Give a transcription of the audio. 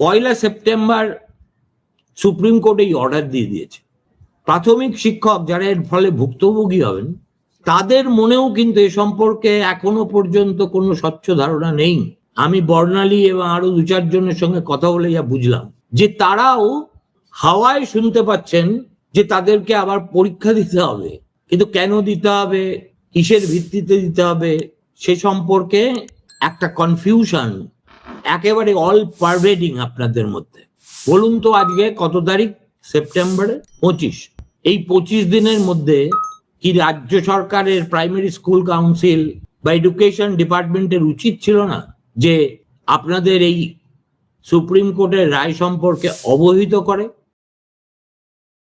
পয়লা September Supreme Court এই order দিয়ে দিয়েছে। প্রাথমিক শিক্ষক যারা এর ফলে ভুক্তভোগী হবেন, তাদের মনেও কিন্তু এ সম্পর্কে এখনও পর্যন্ত কোনো স্বচ্ছ ধারণা নেই। আমি বর্ণালী এবং আরও দু চারজনের সঙ্গে কথা বলে যা বুঝলাম। যে তারাও হাওয়ায় শুনতে পাচ্ছেন যে তাদেরকে আবার পরীক্ষা দিতে হবে। কিন্তু কেন দিতে হবে? কিসের ভিত্তিতে দিতে হবে? সে সম্পর্কে একটা কনফিউশন একেবারে অল পারভেডিং আপনাদের মধ্যে। বলুন তো আজকে কত তারিখ? সেপ্টেম্বরে? পঁচিশ। এই পঁচিশ দিনের মধ্যে কি রাজ্য সরকারের প্রাইমারি স্কুল কাউন্সিল বা এডুকেশন ডিপার্টমেন্টের উচিত ছিল না যে আপনাদের এই সুপ্রিম কোর্টের রায় সম্পর্কে অবহিত করে।